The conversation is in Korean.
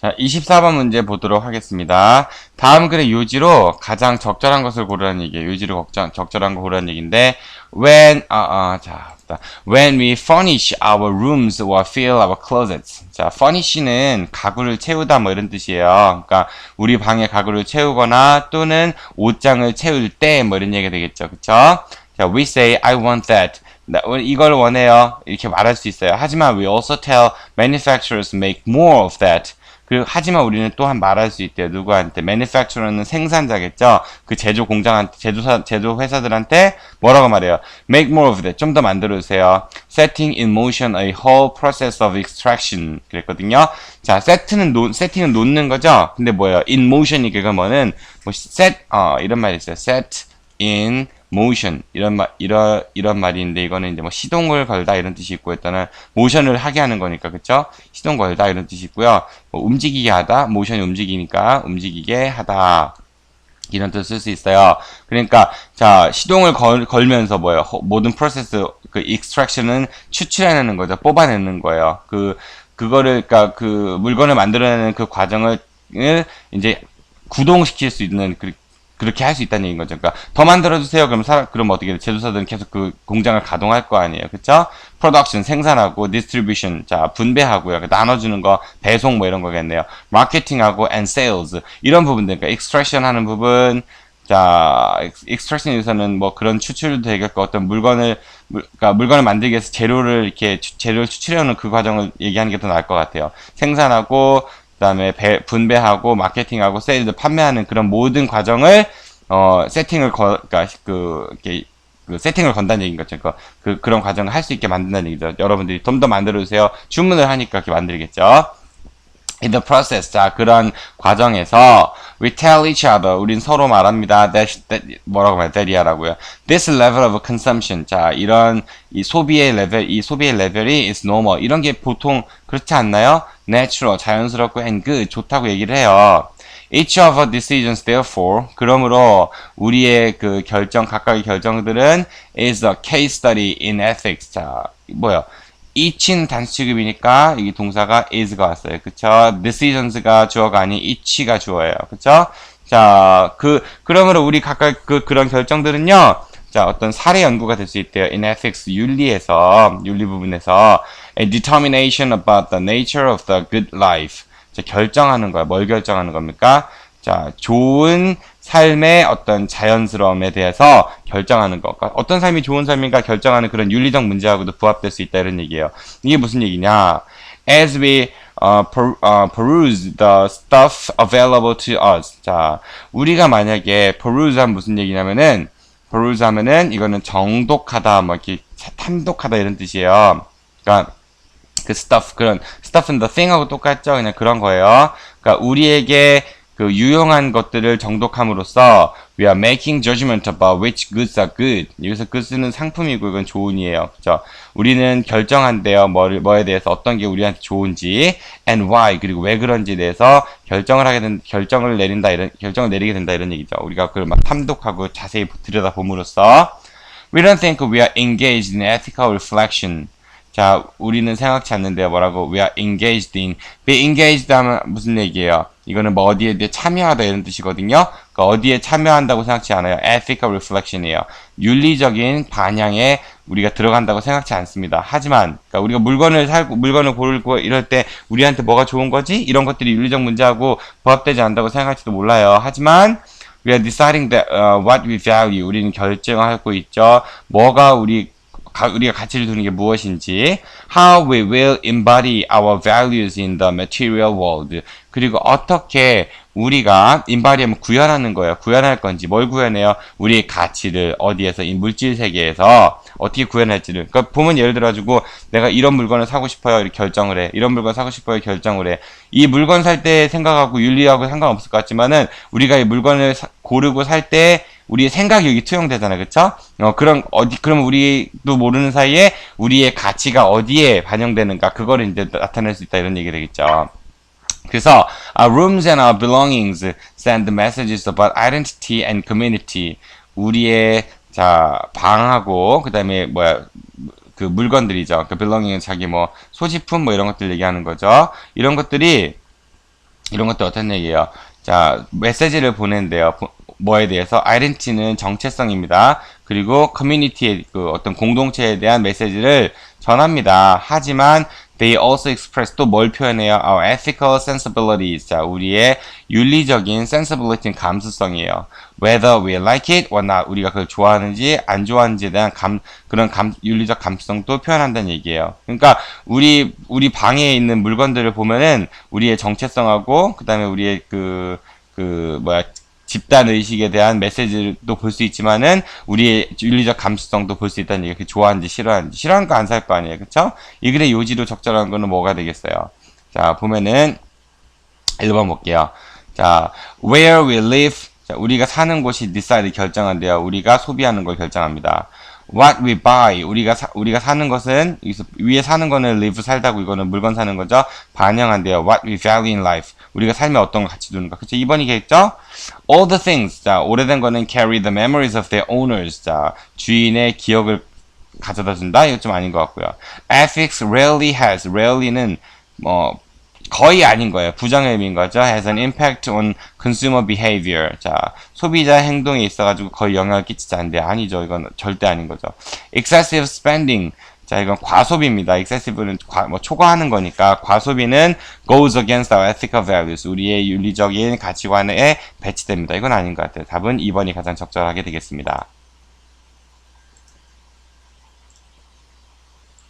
자, 24번 문제 보도록 하겠습니다. 다음 글의 요지로 가장 적절한 것을 고르라는 얘기예요. 요지로 적절, 적절한 거 고르라는 얘기인데, when, 아, 아, 자, when we furnish our rooms or fill our closets. 자, furnish는 가구를 채우다 뭐 이런 뜻이에요. 그러니까 우리 방에 가구를 채우거나 또는 옷장을 채울 때 뭐 이런 얘기가 되겠죠. 그쵸? 자, we say, I want that. 나, 이걸 원해요. 이렇게 말할 수 있어요. 하지만 we also tell manufacturers make more of that. 그리고 하지만 우리는 또한 말할 수 있대요. 누구한테? manufacturer는 생산자겠죠. 그 제조 공장한테 제조사 제조 회사들한테 뭐라고 말해요? make more of that. 좀 더 만들어 주세요. setting in motion a whole process of extraction. 그랬거든요. 자, set는 놓 세팅은 놓는 거죠. 근데 뭐예요? in motion이 그거면은 뭐 set 어 이런 말이 있어요. set in motion 이런 말 이런 이런 말인데 이거는 이제 뭐 시동을 걸다 이런 뜻이 있고 일단은 모션을 하게 하는 거니까 그쵸? 시동 걸다 이런 뜻이 있고요. 뭐 움직이게 하다 모션이 움직이니까 움직이게 하다 이런 뜻을 쓸수 있어요. 그러니까 자 시동을 걸, 걸면서 뭐예요? 모든 프로세스 그 extraction은 추출해내는 거죠. 뽑아내는 거예요. 그 그거를 그러니까 그 물건을 만들어내는 그 과정을 이제 구동시킬 수 있는 그 그렇게 할 수 있다는 얘기인 거죠. 그러니까 더 만들어주세요. 그럼 사, 그럼 어떻게 제조사들은 계속 그 공장을 가동할 거 아니에요. 그쵸? 프로덕션 생산하고 디스트리뷰션 자 분배하고요. 나눠주는 거 배송 뭐 이런 거겠네요. 마케팅하고 and sales 이런 부분들 그러니까 extraction 하는 부분 자 extraction에서는 뭐 그런 추출도 되겠고 어떤 물건을 물, 그러니까 물건을 만들기 위해서 재료를 이렇게 주, 재료를 추출해오는 그 과정을 얘기하는 게 더 나을 것 같아요. 생산하고 그다음에 배, 분배하고 마케팅하고 세일즈 판매하는 그런 모든 과정을 어 세팅을 거 그러니까 그 이렇게 그 세팅을 건다는 얘기인 거죠. 그, 그 그런 과정을 할 수 있게 만든다는 얘기죠. 여러분들이 좀 더 만들어 주세요. 주문을 하니까 이렇게 만들겠죠. In the process, 자 그런 과정에서 we tell each other, 우린 서로 말합니다. That, that 뭐라고 말해? That이야라고요. This level of consumption, 자 이런 이 소비의 레벨, 이 소비의 레벨이 is normal. 이런 게 보통 그렇지 않나요? Natural, 자연스럽고 and good, 좋다고 얘기를 해요. Each of our decisions, therefore, 그러므로 우리의 그 결정, 각각의 결정들은 is a case study in ethics. 자, 뭐요? Each는 단수 취급이니까 이 동사가 is가 왔어요. 그쵸? decisions가 주어가 아닌 each가 주어예요. 그쵸? 자, 그, 그러므로 우리 각각 그, 그런 결정들은요, 자, 어떤 사례 연구가 될 수 있대요. in ethics, 윤리에서, 윤리 부분에서, a determination about the nature of the good life. 자, 결정하는 거야. 뭘 결정하는 겁니까? 자, 좋은 삶의 어떤 자연스러움에 대해서 결정하는 것. 그러니까 어떤 삶이 좋은 삶인가 결정하는 그런 윤리적 문제하고도 부합될 수 있다 이런 얘기예요. 이게 무슨 얘기냐? As we uh, uh, peruse the stuff available to us. 자, 우리가 만약에 peruse 하면 무슨 얘기냐면은 peruse 하면은 이거는 정독하다, 뭐 이렇게 탐독하다 이런 뜻이에요. 그러니까 그 stuff 그런 stuff and the thing하고 똑같죠. 그냥 그런 거예요. 그러니까 우리에게 그 유용한 것들을 정독함으로써 we are making judgment about which goods are good. 여기서 goods는 상품이고 이건 좋은이에요. 그죠? 우리는 결정한대요. 뭐를, 뭐에 대해서 어떤 게 우리한테 좋은지 and why 그리고 왜 그런지에 대해서 결정을 하게 된 결정을 내린다 이런 결정을 내리게 된다 이런 얘기죠. 우리가 그걸 막 탐독하고 자세히 들여다봄으로써 we don't think we are engaged in ethical reflection. 자, 우리는 생각지 않는데요. 뭐라고? We are engaged in. be engaged 하면 무슨 얘기예요? 이거는 뭐 어디에 대해 참여하다 이런 뜻이거든요. 그러니까 어디에 참여한다고 생각지 않아요. ethical reflection이에요. 윤리적인 반향에 우리가 들어간다고 생각지 않습니다. 하지만 그러니까 우리가 물건을 살고 물건을 고르고 이럴 때 우리한테 뭐가 좋은 거지? 이런 것들이 윤리적 문제하고 부합되지 않는다고 생각할지도 몰라요. 하지만 we are deciding that uh, what we value. 우리는 결정하고 있죠. 뭐가 우리 가, 우리가 가치를 두는 게 무엇인지 how we will embody our values in the material world. 그리고 어떻게 우리가 embody 면 구현하는 거예요. 구현할 건지 뭘 구현해요? 우리의 가치를 어디에서 이 물질 세계에서 어떻게 구현할지를. 그러니까 보면 예를 들어 가지고 내가 이런 물건을 사고 싶어요 이렇게 결정을 해. 이런 물건 사고 싶어요 결정을 해 이 물건 살 때 생각하고 윤리하고 상관없을 것 같지만은 우리가 이 물건을 사, 고르고 살 때 우리의 생각이 여기 투영되잖아요. 그쵸? 어, 그럼, 어디, 그럼 우리도 모르는 사이에 우리의 가치가 어디에 반영되는가, 그거를 이제 나타낼 수 있다, 이런 얘기 되겠죠. 그래서, our rooms and our belongings send messages about identity and community. 우리의, 자, 방하고, 그 다음에, 뭐야, 그 물건들이죠. 그 belonging은 자기 뭐, 소지품 뭐 이런 것들 얘기하는 거죠. 이런 것들이, 이런 것도 어떤 얘기예요? 자, 메시지를 보낸대요. 보- 뭐에 대해서? 아이덴티는 정체성입니다. 그리고 커뮤니티의 그 어떤 공동체에 대한 메시지를 전합니다. 하지만 they also express 또 뭘 표현해요? Our ethical sensibilities. 자, 우리의 윤리적인 sensibility는 감수성이에요. Whether we like it or not. 우리가 그걸 좋아하는지 안 좋아하는지에 대한 감, 그런 감, 윤리적 감수성도 표현한다는 얘기예요. 그러니까 우리, 우리 방에 있는 물건들을 보면은 우리의 정체성하고 그 다음에 우리의 그, 그, 뭐야, 집단 의식에 대한 메시지도 볼 수 있지만은 우리의 윤리적 감수성도 볼 수 있다는 얘기. 그 좋아하는지 싫어하는지 싫어하는 거 안 살 거 아니에요, 그렇죠? 이 글의 요지로 적절한 거는 뭐가 되겠어요? 자 보면은 1번 볼게요. 자 where we live 자, 우리가 사는 곳이 decide 결정한대요. 우리가 소비하는 걸 결정합니다. What we buy 우리가 사, 우리가 사는 것은 위에 사는 거는 live 살다고 이거는 물건 사는 거죠. 반영한대요. What we value in life 우리가 삶에 어떤 걸 가치 두는가. 그쵸? 2번이겠죠? All the things 자 오래된 거는 carry the memories of their owners 자 주인의 기억을 가져다 준다 이거 좀 아닌 것 같고요. Ethics rarely has rarely는 뭐 거의 아닌 거예요. 부정의 의미인 거죠. has an impact on consumer behavior. 자, 소비자 행동에 있어가지고 거의 영향을 끼치지 않는데 아니죠. 이건 절대 아닌 거죠. excessive spending. 자, 이건 과소비입니다. excessive는 과, 뭐 초과하는 거니까 과소비는 goes against our ethical values. 우리의 윤리적인 가치관에 배치됩니다. 이건 아닌 것 같아요. 답은 2번이 가장 적절하게 되겠습니다.